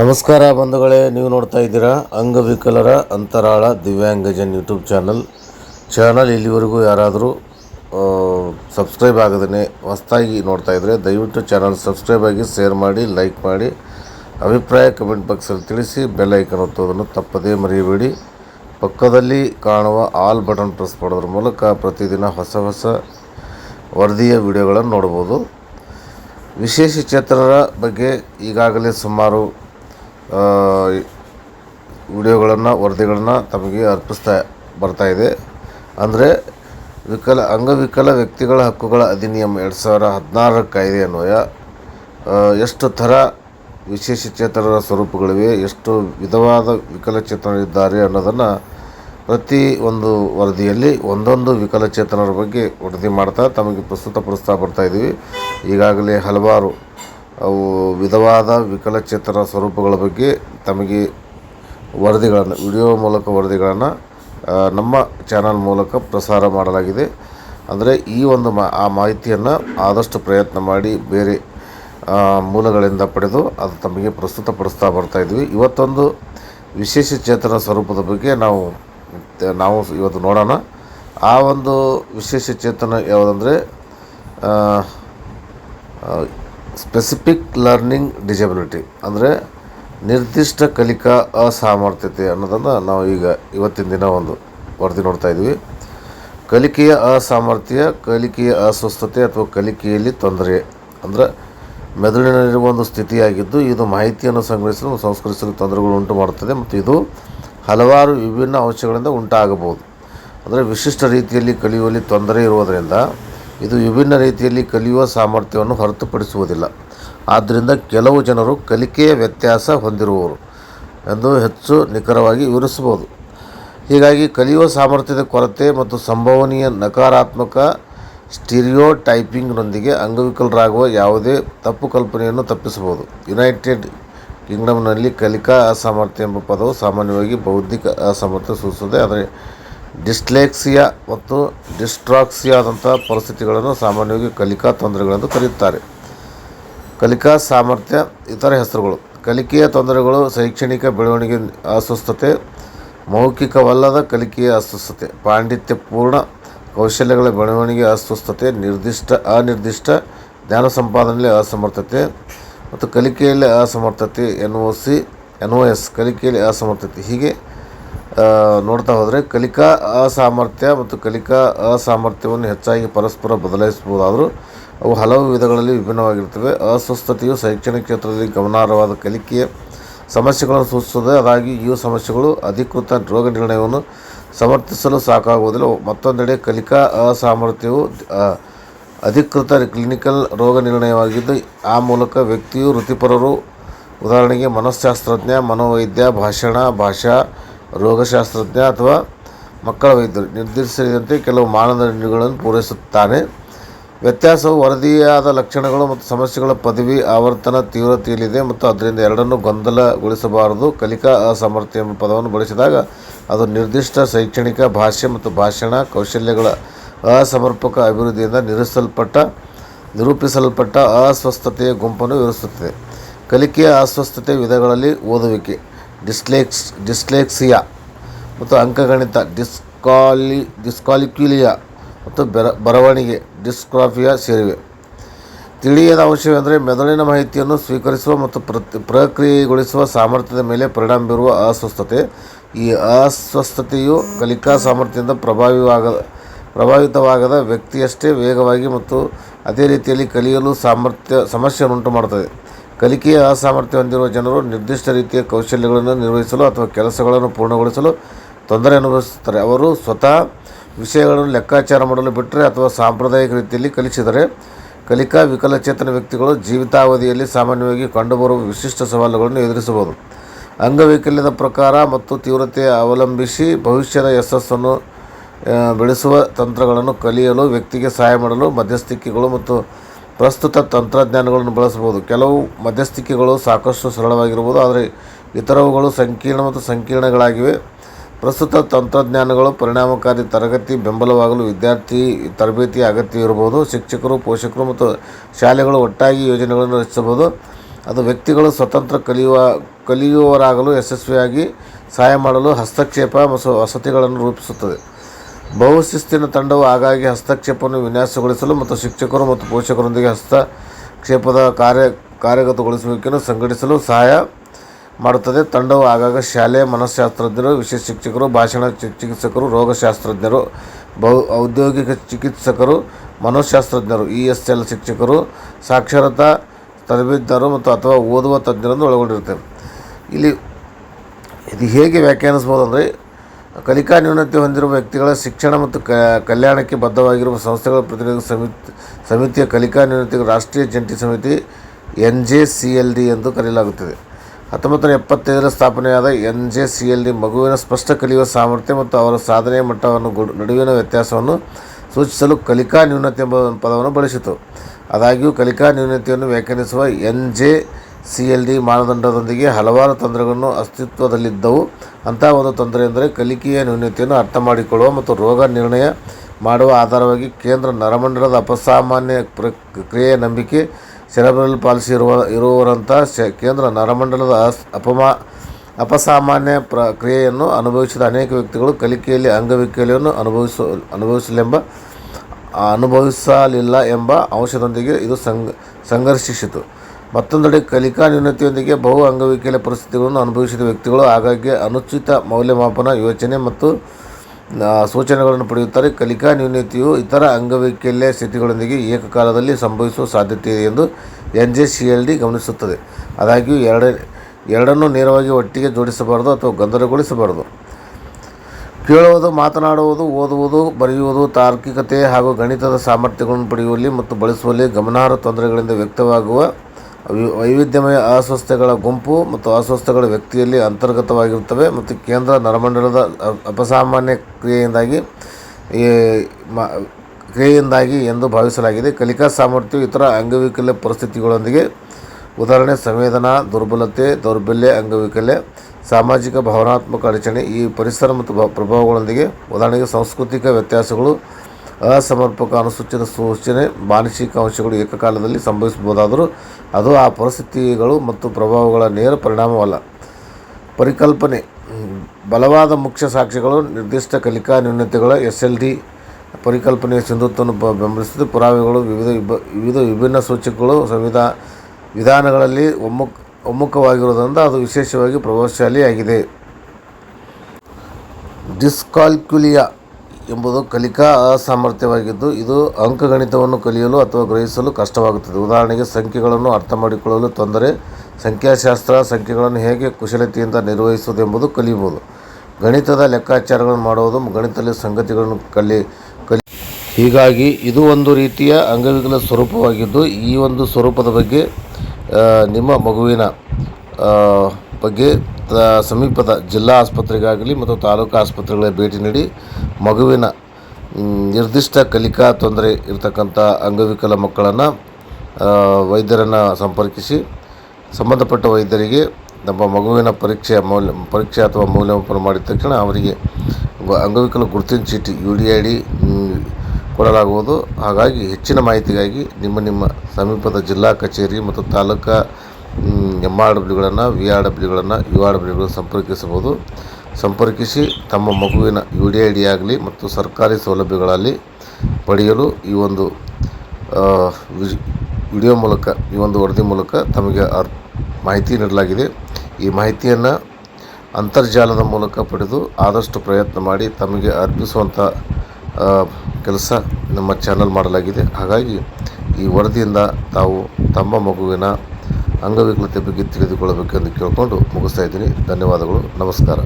ನಮಸ್ಕಾರ ಬಂಧುಗಳೇ, ನೀವು ನೋಡ್ತಾ ಇದ್ದೀರಾ ಅಂಗವಿಕಲರ ಅಂತರಾಳ ದಿವ್ಯಾಂಗಜನ್ ಯೂಟ್ಯೂಬ್ ಚಾನಲ್. ಚಾನಲ್ ಇಲ್ಲಿವರೆಗೂ ಯಾರಾದರೂ ಸಬ್ಸ್ಕ್ರೈಬ್ ಆಗದೇ ಹೊಸ್ದಾಗಿ ನೋಡ್ತಾ ಇದ್ದರೆ ದಯವಿಟ್ಟು ಚಾನಲ್ ಸಬ್ಸ್ಕ್ರೈಬ್ ಆಗಿ, ಶೇರ್ ಮಾಡಿ, ಲೈಕ್ ಮಾಡಿ, ಅಭಿಪ್ರಾಯ ಕಮೆಂಟ್ ಬಾಕ್ಸಲ್ಲಿ ತಿಳಿಸಿ, ಬೆಲ್ ಐಕನ್ ಒತ್ತೋದನ್ನು ತಪ್ಪದೇ ಮರೆಯಬೇಡಿ. ಪಕ್ಕದಲ್ಲಿ ಕಾಣುವ ಆಲ್ ಬಟನ್ ಪ್ರೆಸ್ ಮಾಡೋದ್ರ ಮೂಲಕ ಪ್ರತಿದಿನ ಹೊಸ ಹೊಸ ವರದಿಯ ವಿಡಿಯೋಗಳನ್ನು ನೋಡ್ಬೋದು. ವಿಶೇಷ ಚೇತನರ ಬಗ್ಗೆ ಈಗಾಗಲೇ ಸುಮಾರು ವಿಡಿಯೋಗಳನ್ನು, ವರದಿಗಳನ್ನು ತಮಗೆ ಅರ್ಪಿಸ್ತಾ ಬರ್ತಾ ಇದೆ. ಅಂದರೆ, ವಿಕಲ, ಅಂಗವಿಕಲ ವ್ಯಕ್ತಿಗಳ ಹಕ್ಕುಗಳ ಅಧಿನಿಯಮ ಎರಡು ಸಾವಿರ ಹದಿನಾರರ ಕಾಯ್ದೆ ಅನ್ವಯ ಎಷ್ಟು ಥರ ವಿಶೇಷಚೇತನರ ಸ್ವರೂಪಗಳಿವೆ, ಎಷ್ಟು ವಿಧವಾದ ವಿಕಲಚೇತನರಿದ್ದಾರೆ ಅನ್ನೋದನ್ನು ಪ್ರತಿ ಒಂದು ವರದಿಯಲ್ಲಿ ಒಂದೊಂದು ವಿಕಲಚೇತನರ ಬಗ್ಗೆ ವರದಿ ಮಾಡ್ತಾ ತಮಗೆ ಪ್ರಸ್ತುತಪಡಿಸ್ತಾ ಬರ್ತಾ ಇದ್ದೀವಿ ಈಗಾಗಲೇ ಹಲವಾರು ಅವು ವಿಧವಾದ ವಿಕಲಚೇತನ ಸ್ವರೂಪಗಳ ಬಗ್ಗೆ ತಮಗೆ ವರದಿಗಳನ್ನು, ವಿಡಿಯೋ ಮೂಲಕ ವರದಿಗಳನ್ನು ನಮ್ಮ ಚಾನಲ್ ಮೂಲಕ ಪ್ರಸಾರ ಮಾಡಲಾಗಿದೆ. ಅಂದರೆ ಈ ಒಂದು ಮಾ, ಆ ಮಾಹಿತಿಯನ್ನು ಆದಷ್ಟು ಪ್ರಯತ್ನ ಮಾಡಿ ಬೇರೆ ಮೂಲಗಳಿಂದ ಪಡೆದು ಅದು ತಮಗೆ ಪ್ರಸ್ತುತಪಡಿಸ್ತಾ ಬರ್ತಾ ಇದ್ವಿ. ಇವತ್ತೊಂದು ವಿಶೇಷ ಚೇತನ ಸ್ವರೂಪದ ಬಗ್ಗೆ ನಾವು ನಾವು ಇವತ್ತು ನೋಡೋಣ. ಆ ಒಂದು ವಿಶೇಷ ಚೇತನ ಯಾವುದಂದರೆ ಸ್ಪೆಸಿಫಿಕ್ ಲರ್ನಿಂಗ್ ಡಿಸಬಿಲಿಟಿ ಅಂದರೆ ನಿರ್ದಿಷ್ಟ ಕಲಿಕಾ ಅಸಾಮರ್ಥ್ಯತೆ ಅನ್ನೋದನ್ನು ನಾವು ಈಗ ಇವತ್ತಿನ ದಿನ ಒಂದು ವರದಿ ನೋಡ್ತಾ ಇದ್ವಿ. ಕಲಿಕೆಯ ಅಸಾಮರ್ಥ್ಯ, ಕಲಿಕೆಯ ಅಸ್ವಸ್ಥತೆ ಅಥವಾ ಕಲಿಕೆಯಲ್ಲಿ ತೊಂದರೆ ಅಂದರೆ ಮೆದುಳಿನಲ್ಲಿರುವ ಒಂದು ಸ್ಥಿತಿಯಾಗಿದ್ದು ಇದು ಮಾಹಿತಿಯನ್ನು ಸಂಗ್ರಹಿಸಲು ಸಂಸ್ಕರಿಸಲು ತೊಂದರೆಗಳು ಉಂಟು ಮಾಡುತ್ತದೆ ಮತ್ತು ಇದು ಹಲವಾರು ವಿಭಿನ್ನ ಅಂಶಗಳಿಂದ ಉಂಟಾಗಬಹುದು. ಅಂದರೆ ವಿಶಿಷ್ಟ ರೀತಿಯಲ್ಲಿ ಕಲಿಯುವಲ್ಲಿ ತೊಂದರೆ ಇರುವುದರಿಂದ ಇದು ವಿಭಿನ್ನ ರೀತಿಯಲ್ಲಿ ಕಲಿಯುವ ಸಾಮರ್ಥ್ಯವನ್ನು ಹೊರತುಪಡಿಸುವುದಿಲ್ಲ. ಆದ್ದರಿಂದ ಕೆಲವು ಜನರು ಕಲಿಕೆಯ ವ್ಯತ್ಯಾಸ ಹೊಂದಿರುವವರು ಎಂದು ಹೆಚ್ಚು ನಿಖರವಾಗಿ ವಿವರಿಸಬಹುದು. ಹೀಗಾಗಿ ಕಲಿಯುವ ಸಾಮರ್ಥ್ಯದ ಕೊರತೆ ಮತ್ತು ಸಂಭವನೀಯ ನಕಾರಾತ್ಮಕ ಸ್ಟಿರಿಯೋ ಟೈಪಿಂಗ್ನೊಂದಿಗೆ ಅಂಗವಿಕಲರಾಗುವ ಯಾವುದೇ ತಪ್ಪು ಕಲ್ಪನೆಯನ್ನು ತಪ್ಪಿಸಬಹುದು. ಯುನೈಟೆಡ್ ಕಿಂಗ್ಡಮ್ನಲ್ಲಿ ಕಲಿಕಾ ಅಸಾಮರ್ಥ್ಯ ಎಂಬ ಪದವು ಸಾಮಾನ್ಯವಾಗಿ ಬೌದ್ಧಿಕ ಅಸಾಮರ್ಥ್ಯ ಸೂಚಿಸುತ್ತದೆ. ಆದರೆ ಡಿಸ್ಲೆಕ್ಸಿಯಾ ಮತ್ತು ಡಿಸ್ಟ್ರಾಕ್ಸಿಯಾದಂಥ ಪರಿಸ್ಥಿತಿಗಳನ್ನು ಸಾಮಾನ್ಯವಾಗಿ ಕಲಿಕಾ ತೊಂದರೆಗಳೆಂದು ಕರೆಯುತ್ತಾರೆ. ಕಲಿಕಾ ಸಾಮರ್ಥ್ಯ, ಇತರ ಹೆಸರುಗಳು. ಕಲಿಕೆಯ ತೊಂದರೆಗಳು ಶೈಕ್ಷಣಿಕ ಬೆಳವಣಿಗೆ ಅಸ್ವಸ್ಥತೆ, ಮೌಖಿಕವಲ್ಲದ ಕಲಿಕೆಯ ಅಸ್ವಸ್ಥತೆ, ಪಾಂಡಿತ್ಯಪೂರ್ಣ ಕೌಶಲ್ಯಗಳ ಬೆಳವಣಿಗೆ ಅಸ್ವಸ್ಥತೆ, ನಿರ್ದಿಷ್ಟ, ಅನಿರ್ದಿಷ್ಟ, ಜ್ಞಾನ ಸಂಪಾದನೆಯಲ್ಲಿ ಅಸಮರ್ಥತೆ ಮತ್ತು ಕಲಿಕೆಯಲ್ಲಿ ಅಸಮರ್ಥತೆ N O C N O S ಕಲಿಕೆಯಲ್ಲಿ ಅಸಮರ್ಥತೆ. ಹೀಗೆ ನೋಡ್ತಾ ಹೋದರೆ ಕಲಿಕಾ ಅಸಾಮರ್ಥ್ಯ ಮತ್ತು ಕಲಿಕಾ ಅಸಾಮರ್ಥ್ಯವನ್ನು ಹೆಚ್ಚಾಗಿ ಪರಸ್ಪರ ಬದಲಾಯಿಸಬಹುದಾದರೂ ಅವು ಹಲವು ವಿಧಗಳಲ್ಲಿ ವಿಭಿನ್ನವಾಗಿರ್ತವೆ ಅಸ್ವಸ್ಥತೆಯು ಶೈಕ್ಷಣಿಕ ಕ್ಷೇತ್ರದಲ್ಲಿ ಗಮನಾರ್ಹವಾದ ಕಲಿಕೆಯ ಸಮಸ್ಯೆಗಳನ್ನು ಸೂಚಿಸುತ್ತದೆ. ಅದಾಗಿ ಈ ಸಮಸ್ಯೆಗಳು ಅಧಿಕೃತ ರೋಗ ನಿರ್ಣಯವನ್ನು ಸಮರ್ಥಿಸಲು ಸಾಕಾಗುವುದಿಲ್ಲ. ಮತ್ತೊಂದೆಡೆ, ಕಲಿಕಾ ಅಸಾಮರ್ಥ್ಯವು ಅಧಿಕೃತ ಕ್ಲಿನಿಕಲ್ ರೋಗ ನಿರ್ಣಯವಾಗಿದ್ದು, ಆ ಮೂಲಕ ವ್ಯಕ್ತಿಯು ವೃತ್ತಿಪರರು, ಉದಾಹರಣೆಗೆ ಮನಃಶಾಸ್ತ್ರಜ್ಞ ಮನೋವೈದ್ಯ, ಭಾಷಣ, ಭಾಷಾ ರೋಗಶಾಸ್ತ್ರಜ್ಞ ಅಥವಾ ಮಕ್ಕಳ ವೈದ್ಯರು ನಿರ್ಧರಿಸಿದಂತೆ ಕೆಲವು ಮಾನದಂಡಗಳನ್ನು ಪೂರೈಸುತ್ತಾನೆ. ವ್ಯತ್ಯಾಸವು ವರದಿಯಾದ ಲಕ್ಷಣಗಳು ಮತ್ತು ಸಮಸ್ಯೆಗಳ ಪದವಿ, ಆವರ್ತನ ತೀವ್ರತೆಯಲ್ಲಿದೆ ಮತ್ತು ಅದರಿಂದ ಎರಡನ್ನೂ ಗೊಂದಲಗೊಳಿಸಬಾರದು. ಕಲಿಕಾ ಅಸಮರ್ಥ್ಯ ಎಂಬ ಪದವನ್ನು ಬಳಸಿದಾಗ ಅದು ನಿರ್ದಿಷ್ಟ ಶೈಕ್ಷಣಿಕ ಭಾಷೆ ಮತ್ತು ಭಾಷಣ ಕೌಶಲ್ಯಗಳ ಅಸಮರ್ಪಕ ಅಭಿವೃದ್ಧಿಯಿಂದ ನಿರೂಪಿಸಲ್ಪಟ್ಟ ನಿರೂಪಿಸಲ್ಪಟ್ಟ ಅಸ್ವಸ್ಥತೆಯ ಗುಂಪನ್ನು ವಿವರಿಸುತ್ತದೆ. ಕಲಿಕೆಯ ಅಸ್ವಸ್ಥತೆ ವಿಧಗಳಲ್ಲಿ ಓದುವಿಕೆ. ಡಿಸ್ಲೆಕ್ಸ್, ಡಿಸ್ಲೆಕ್ಸಿಯಾ ಮತ್ತು ಅಂಕಗಣಿತ ಡಿಸ್ಕಾಲಿ, ಡಿಸ್ಕಾಲಿಕ್ಯುಲಿಯಾ ಮತ್ತು ಬೆರ, ಬರವಣಿಗೆ, ಡಿಸ್ಕ್ರಾಫಿಯಾ ಸೇರಿವೆ. ತಿಳಿಯದ ಅಂಶವೆಂದರೆ ಮೆದುಳಿನ ಮಾಹಿತಿಯನ್ನು ಸ್ವೀಕರಿಸುವ ಮತ್ತು ಪ್ರತಿ, ಪ್ರಕ್ರಿಯೆಗೊಳಿಸುವ ಸಾಮರ್ಥ್ಯದ ಮೇಲೆ ಪರಿಣಾಮ ಬೀರುವ ಅಸ್ವಸ್ಥತೆ. ಈ ಅಸ್ವಸ್ಥತೆಯು ಕಲಿಕಾ ಸಾಮರ್ಥ್ಯದಿಂದ ಪ್ರಭಾವಿವಾಗ, ಪ್ರಭಾವಿತವಾಗದ ವ್ಯಕ್ತಿಯಷ್ಟೇ ವೇಗವಾಗಿ ಮತ್ತು ಅದೇ ರೀತಿಯಲ್ಲಿ ಕಲಿಯಲು ಸಾಮರ್ಥ್ಯ ಸಮಸ್ಯೆಯನ್ನುಂಟು ಮಾಡುತ್ತದೆ ಕಲಿಕೆಯ ಅಸಾಮರ್ಥ್ಯ ಹೊಂದಿರುವ ಜನರು ನಿರ್ದಿಷ್ಟ ರೀತಿಯ ಕೌಶಲ್ಯಗಳನ್ನು ನಿರ್ವಹಿಸಲು ಅಥವಾ ಕೆಲಸಗಳನ್ನು ಪೂರ್ಣಗೊಳಿಸಲು ತೊಂದರೆ ಅನುಭವಿಸುತ್ತಾರೆ. ಅವರು ಸ್ವತಃ ವಿಷಯಗಳನ್ನು ಲೆಕ್ಕಾಚಾರ ಮಾಡಲು ಬಿಟ್ಟರೆ ಅಥವಾ ಸಾಂಪ್ರದಾಯಿಕ ರೀತಿಯಲ್ಲಿ ಕಲಿಸಿದರೆ ಕಲಿಕಾ ವಿಕಲಚೇತನ ವ್ಯಕ್ತಿಗಳು ಜೀವಿತಾವಧಿಯಲ್ಲಿ ಸಾಮಾನ್ಯವಾಗಿ ಕಂಡುಬರುವ ವಿಶಿಷ್ಟ ಸವಾಲುಗಳನ್ನು ಎದುರಿಸಬಹುದು. ಅಂಗವೈಕಲ್ಯದ ಪ್ರಕಾರ ಮತ್ತು ತೀವ್ರತೆ ಅವಲಂಬಿಸಿ ಭವಿಷ್ಯದ ಯಶಸ್ಸನ್ನು ಬೆಳೆಸುವ ತಂತ್ರಗಳನ್ನು ಕಲಿಯಲು, ವ್ಯಕ್ತಿಗೆ ಸಹಾಯ ಮಾಡಲು, ಮಧ್ಯಸ್ಥಿಕೆಗಳು ಮತ್ತು ಪ್ರಸ್ತುತ ತಂತ್ರಜ್ಞಾನಗಳನ್ನು ಬಳಸಬಹುದು. ಕೆಲವು ಮಧ್ಯಸ್ಥಿಕೆಗಳು ಸಾಕಷ್ಟು ಸರಳವಾಗಿರಬಹುದು, ಆದರೆ ಇತರವುಗಳು ಸಂಕೀರ್ಣ ಮತ್ತು ಸಂಕೀರ್ಣಗಳಾಗಿವೆ. ಪ್ರಸ್ತುತ ತಂತ್ರಜ್ಞಾನಗಳು ಪರಿಣಾಮಕಾರಿ ತರಗತಿ, ಬೆಂಬಲವಾಗಲು ವಿದ್ಯಾರ್ಥಿ ತರಬೇತಿ ಅಗತ್ಯವಿರಬಹುದು. ಶಿಕ್ಷಕರು, ಪೋಷಕರು ಮತ್ತು ಶಾಲೆಗಳು ಒಟ್ಟಾಗಿ ಯೋಜನೆಗಳನ್ನು ರಚಿಸಬಹುದು. ಅದು ವ್ಯಕ್ತಿಗಳು ಸ್ವತಂತ್ರ ಕಲಿಯುವ, ಕಲಿಯುವವರಾಗಲು ಯಶಸ್ವಿಯಾಗಿ ಸಹಾಯ ಮಾಡಲು ಹಸ್ತಕ್ಷೇಪ ಮತ್ತು ವಸತಿಗಳನ್ನು ರೂಪಿಸುತ್ತದೆ. ಬಹುಶಿಸ್ತಿನ ತಂಡವು ಆಗಾಗ್ಗೆ ಹಸ್ತಕ್ಷೇಪವನ್ನು ವಿನ್ಯಾಸಗೊಳಿಸಲು ಮತ್ತು ಶಿಕ್ಷಕರು ಮತ್ತು ಪೋಷಕರೊಂದಿಗೆ ಹಸ್ತಕ್ಷೇಪದ ಕಾರ್ಯ ಕಾರ್ಯಗತಗೊಳಿಸುವಿಕೆಯನ್ನು ಸಂಘಟಿಸಲು ಸಹಾಯ ಮಾಡುತ್ತದೆ. ತಂಡವು ಆಗಾಗ ಶಾಲೆಯ ಮನಃಶಾಸ್ತ್ರಜ್ಞರು, ವಿಶೇಷ ಶಿಕ್ಷಕರು, ಭಾಷಣ ಚಿಕಿತ್ಸಕರು, ರೋಗಶಾಸ್ತ್ರಜ್ಞರು ಬಹು ಔದ್ಯೋಗಿಕ ಚಿಕಿತ್ಸಕರು, ಮನೋಶಾಸ್ತ್ರಜ್ಞರು, ಇ ಎಸ್ ಎಲ್ ಶಿಕ್ಷಕರು, ಸಾಕ್ಷರತಾ ತರಬೇತಿದಾರರು ಮತ್ತು ಅಥವಾ ಓದುವ ತಜ್ಞರನ್ನು ಒಳಗೊಂಡಿರುತ್ತೆ ಇಲ್ಲಿ ಇದು ಹೇಗೆ ವ್ಯಾಖ್ಯಾನಿಸ್ಬೋದು ಅಂದರೆ ಕಲಿಕಾ ನ್ಯೂನತೆ ಹೊಂದಿರುವ ವ್ಯಕ್ತಿಗಳ ಶಿಕ್ಷಣ ಮತ್ತು ಕಲ್ಯಾಣಕ್ಕೆ ಬದ್ಧವಾಗಿರುವ ಸಂಸ್ಥೆಗಳ ಪ್ರತಿನಿಧಿ ಸಮಿತಿ, ಸಮಿತಿಯ ಕಲಿಕಾ ನ್ಯೂನತೆಗೆ ರಾಷ್ಟ್ರೀಯ ಜಂಟಿ ಸಮಿತಿ N J C L D ಎಂದು ಕರೆಯಲಾಗುತ್ತದೆ. ಹತ್ತೊಂಬತ್ತು ನೂರ ಎಪ್ಪತ್ತೈದರ ಸ್ಥಾಪನೆಯಾದ N J C L D ಮಗುವಿನ ಸ್ಪಷ್ಟ ಕಲಿಯುವ ಸಾಮರ್ಥ್ಯ ಮತ್ತು ಅವರ ಸಾಧನೆಯ ಮಟ್ಟವನ್ನು ನಡುವಿನ ವ್ಯತ್ಯಾಸವನ್ನು ಸೂಚಿಸಲು ಕಲಿಕಾ ನ್ಯೂನತೆ ಎಂಬ ಪದವನ್ನು ಬಳಸಿತು. ಆದಾಗ್ಯೂ ಕಲಿಕಾ ನ್ಯೂನತೆಯನ್ನು ವ್ಯಾಖ್ಯಾನಿಸುವ N J C L D ಮಾನದಂಡದೊಂದಿಗೆ ಹಲವಾರು ತೊಂದರೆಗಳನ್ನು ಅಸ್ತಿತ್ವದಲ್ಲಿದ್ದವು. ಅಂತಹ ಒಂದು ತೊಂದರೆ ಎಂದರೆ ಕಲಿಕೆಯ ನ್ಯೂನತೆಯನ್ನು ಅರ್ಥ ಮಾಡಿಕೊಳ್ಳುವ ಮತ್ತು ರೋಗ ನಿರ್ಣಯ ಮಾಡುವ ಆಧಾರವಾಗಿ ಕೇಂದ್ರ ನರಮಂಡಲದ ಅಪಸಾಮಾನ್ಯ ಪ್ರಕ್ರಿಯೆಯ ನಂಬಿಕೆ, ಸೆರೆಬ್ರಲ್ ಪಾಲಿಸಿ ಇರುವ, ಇರುವವರಂಥ ಶ, ಕೇಂದ್ರ ನರಮಂಡಲದ ಅಸ್, ಅಪಮಾ, ಅಪಸಾಮಾನ್ಯ ಪ್ರಕ್ರಿಯೆಯನ್ನು ಅನುಭವಿಸಿದ ಅನೇಕ ವ್ಯಕ್ತಿಗಳು ಕಲಿಕೆಯಲ್ಲಿ ಅಂಗವೈಕಲ್ಯವನ್ನು ಅನುಭವಿಸ, ಅನುಭವಿಸಲೆಂಬ, ಅನುಭವಿಸಲಿಲ್ಲ ಎಂಬ ಅಂಶದೊಂದಿಗೆ ಇದು ಸಂಘ ಸಂಘರ್ಷಿಸಿತು. ಮತ್ತೊಂದೆಡೆ ಕಲಿಕಾ ನ್ಯೂನತೆಯೊಂದಿಗೆ ಬಹು ಅಂಗವೈಕಲ್ಯ ಪರಿಸ್ಥಿತಿಗಳನ್ನು ಅನುಭವಿಸಿದ ವ್ಯಕ್ತಿಗಳು ಆಗಾಗ್ಗೆ ಅನುಚಿತ ಮೌಲ್ಯಮಾಪನ ಯೋಚನೆ ಮತ್ತು ಸೂಚನೆಗಳನ್ನು ಪಡೆಯುತ್ತಾರೆ. ಕಲಿಕಾ ನ್ಯೂನತೆಯು ಇತರ ಅಂಗವೈಕಲ್ಯ ಸ್ಥಿತಿಗಳೊಂದಿಗೆ ಏಕಕಾಲದಲ್ಲಿ ಸಂಭವಿಸುವ ಸಾಧ್ಯತೆ ಇದೆ ಎಂದು N J C L D ಗಮನಿಸುತ್ತದೆ. ಆದಾಗ್ಯೂ ಎರಡ, ಎರಡನ್ನೂ ನೇರವಾಗಿ ಒಟ್ಟಿಗೆ ಜೋಡಿಸಬಾರದು ಅಥವಾ ಗೊಂದಲಗೊಳಿಸಬಾರದು ಕೇಳುವುದು, ಮಾತನಾಡುವುದು, ಓದುವುದು, ಬರೆಯುವುದು, ತಾರ್ಕಿಕತೆ ಹಾಗೂ ಗಣಿತದ ಸಾಮರ್ಥ್ಯಗಳನ್ನು ಪಡೆಯುವಲ್ಲಿ ಮತ್ತು ಬಳಸುವಲ್ಲಿ ಗಮನಾರ್ಹ ತೊಂದರೆಗಳಿಂದ ವ್ಯಕ್ತವಾಗುವ ವೈವಿಧ್ಯಮಯ ಅಸ್ವಸ್ಥಗಳ ಗುಂಪು ಮತ್ತು ಅಸ್ವಸ್ಥಗಳ ವ್ಯಕ್ತಿಯಲ್ಲಿ ಅಂತರ್ಗತವಾಗಿರುತ್ತವೆ ಮತ್ತು ಕೇಂದ್ರ ನರಮಂಡಲದ ಅಪಸಾಮಾನ್ಯ ಕ್ರಿಯೆಯಿಂದಾಗಿ ಕ್ರಿಯೆಯಿಂದಾಗಿ ಎಂದು ಭಾವಿಸಲಾಗಿದೆ. ಕಲಿಕಾ ಸಾಮರ್ಥ್ಯವು ಇತರ ಅಂಗವೈಕಲ್ಯ ಪರಿಸ್ಥಿತಿಗಳೊಂದಿಗೆ ಉದಾಹರಣೆ, ಸಂವೇದನಾ, ದುರ್ಬಲತೆ, ದೌರ್ಬಲ್ಯ, ಅಂಗವೈಕಲ್ಯ, ಸಾಮಾಜಿಕ, ಭಾವನಾತ್ಮಕ ಅಡಚಣೆ ಈ ಪರಿಸರ ಮತ್ತು ಪ್ರಭಾವಗಳೊಂದಿಗೆ ಉದಾಹರಣೆಗೆ ಸಾಂಸ್ಕೃತಿಕ ವ್ಯತ್ಯಾಸಗಳು ಅಸಮರ್ಪಕ ಅನುಸೂಚಿತ ಸೂಚನೆ ಮಾನಸಿಕ ಅಂಶಗಳು ಏಕಕಾಲದಲ್ಲಿ ಸಂಭವಿಸಬಹುದಾದರೂ ಅದು ಆ ಪರಿಸ್ಥಿತಿಗಳು ಮತ್ತು ಪ್ರಭಾವಗಳ ನೇರ ಪರಿಣಾಮವಲ್ಲ. ಪರಿಕಲ್ಪನೆ. ಬಲವಾದ ಮುಖ್ಯ ಸಾಕ್ಷ್ಯಗಳು, ನಿರ್ದಿಷ್ಟ ಕಲಿಕಾ ನ್ಯೂನತೆಗಳ ಎಸ್ ಎಲ್ ಡಿ, ಪರಿಕಲ್ಪನೆಯ ಸಿಂಧುತ್ವವನ್ನು ಬೆಂಬಲಿಸಿದ ಪುರಾವೆಗಳು, ವಿವಿಧ ವಿವಿಧ ವಿಭಿನ್ನ ಸೂಚಕಗಳು, ಸಂವಿಧಾ, ವಿಧಾನಗಳಲ್ಲಿ ಒಮ್ಮುಖ, ಒಮ್ಮುಖವಾಗಿರುವುದರಿಂದ ಅದು ವಿಶೇಷವಾಗಿ ಪ್ರಭಾವಶಾಲಿಯಾಗಿದೆ. ಡಿಸ್ಕಾಲ್ಕ್ಯುಲಿಯಾ. ಎಂಬುದು ಕಲಿಕಾ ಅಸಾಮರ್ಥ್ಯವಾಗಿದ್ದು, ಇದು ಅಂಕಗಣಿತವನ್ನು ಕಲಿಯಲು ಅಥವಾ ಗ್ರಹಿಸಲು ಕಷ್ಟವಾಗುತ್ತದೆ. ಉದಾಹರಣೆಗೆ, ಸಂಖ್ಯೆಗಳನ್ನು ಅರ್ಥ ಮಾಡಿಕೊಳ್ಳಲು ತೊಂದರೆ, ಸಂಖ್ಯಾಶಾಸ್ತ್ರ ಸಂಖ್ಯೆಗಳನ್ನು ಹೇಗೆ ಕುಶಲತೆಯಿಂದ ನಿರ್ವಹಿಸುವುದು ಎಂಬುದು ಕಲಿಯಬಹುದು. ಗಣಿತದ ಲೆಕ್ಕಾಚಾರಗಳನ್ನು ಮಾಡುವುದು, ಗಣಿತದಲ್ಲಿ ಸಂಗತಿಗಳನ್ನು ಕಲಿ ಕಲಿ, ಹೀಗಾಗಿ ಇದು ಒಂದು ರೀತಿಯ ಅಂಗವಿಕಲ ಸ್ವರೂಪವಾಗಿದ್ದು, ಈ ಒಂದು ಸ್ವರೂಪದ ಬಗ್ಗೆ ನಿಮ್ಮ ಮಗುವಿನ ಬಗ್ಗೆ ಸಮೀಪದ ಜಿಲ್ಲಾ ಆಸ್ಪತ್ರೆಗಾಗಲಿ ಮತ್ತು ತಾಲೂಕು ಆಸ್ಪತ್ರೆಗಳಿಗೆ ಭೇಟಿ ನೀಡಿ ಮಗುವಿನ ನಿರ್ದಿಷ್ಟ ಕಲಿಕಾ ತೊಂದರೆ ಇರತಕ್ಕಂಥ ಅಂಗವಿಕಲ ಮಕ್ಕಳನ್ನು ವೈದ್ಯರನ್ನು ಸಂಪರ್ಕಿಸಿ, ಸಂಬಂಧಪಟ್ಟ ವೈದ್ಯರಿಗೆ ನಮ್ಮ ಮಗುವಿನ ಪರೀಕ್ಷೆಯ ಮೌಲ್ಯ, ಪರೀಕ್ಷೆ ಅಥವಾ ಮೌಲ್ಯಮಾಪನ ಮಾಡಿದ ತಕ್ಷಣ ಅವರಿಗೆ ಅಂಗವಿಕಲ ಗುರುತಿನ ಚೀಟಿ, ಯು ಡಿ ಐ ಡಿ ಕೊಡಲಾಗುವುದು. ಹಾಗಾಗಿ ಹೆಚ್ಚಿನ ಮಾಹಿತಿಗಾಗಿ ನಿಮ್ಮ ನಿಮ್ಮ ಸಮೀಪದ ಜಿಲ್ಲಾ ಕಚೇರಿ ಮತ್ತು ತಾಲೂಕಾ ಎಂ ಆರ್ ಡಬ್ಲ್ಯೂಗಳನ್ನು ವಿ ಆರ್ ಡಬ್ಲ್ಯೂಗಳನ್ನು ಯು ಆರ್ ಡಬ್ಲ್ಯೂಗಳನ್ನು ಸಂಪರ್ಕಿಸಬಹುದು. ಸಂಪರ್ಕಿಸಿ ತಮ್ಮ ಮಗುವಿನ ಯು ಡಿ ಐ ಡಿ ಆಗಲಿ ಮತ್ತು ಸರ್ಕಾರಿ ಸೌಲಭ್ಯಗಳಲ್ಲಿ ಪಡೆಯಲು ಈ ಒಂದು ವಿಡಿಯೋ ಮೂಲಕ, ಈ ಒಂದು ವರದಿ ಮೂಲಕ ತಮಗೆ ಅರ್, ಮಾಹಿತಿ ನೀಡಲಾಗಿದೆ. ಈ ಮಾಹಿತಿಯನ್ನು ಅಂತರ್ಜಾಲದ ಮೂಲಕ ಪಡೆದು ಆದಷ್ಟು ಪ್ರಯತ್ನ ಮಾಡಿ ತಮಗೆ ಅರ್ಪಿಸುವಂಥ ಕೆಲಸ ನಮ್ಮ ಚಾನಲ್ ಮಾಡಲಾಗಿದೆ. ಹಾಗಾಗಿ ಈ ವರದಿಯಿಂದ ತಾವು ತಮ್ಮ ಮಗುವಿನ ಅಂಗವಿಕಲತೆ ಬಗ್ಗೆ ತಿಳಿದುಕೊಳ್ಳಬೇಕೆಂದು ಕೇಳಿಕೊಂಡು ಮುಗಿಸ್ತಾ ಇದ್ದೀನಿ. ಧನ್ಯವಾದಗಳು. ನಮಸ್ಕಾರ.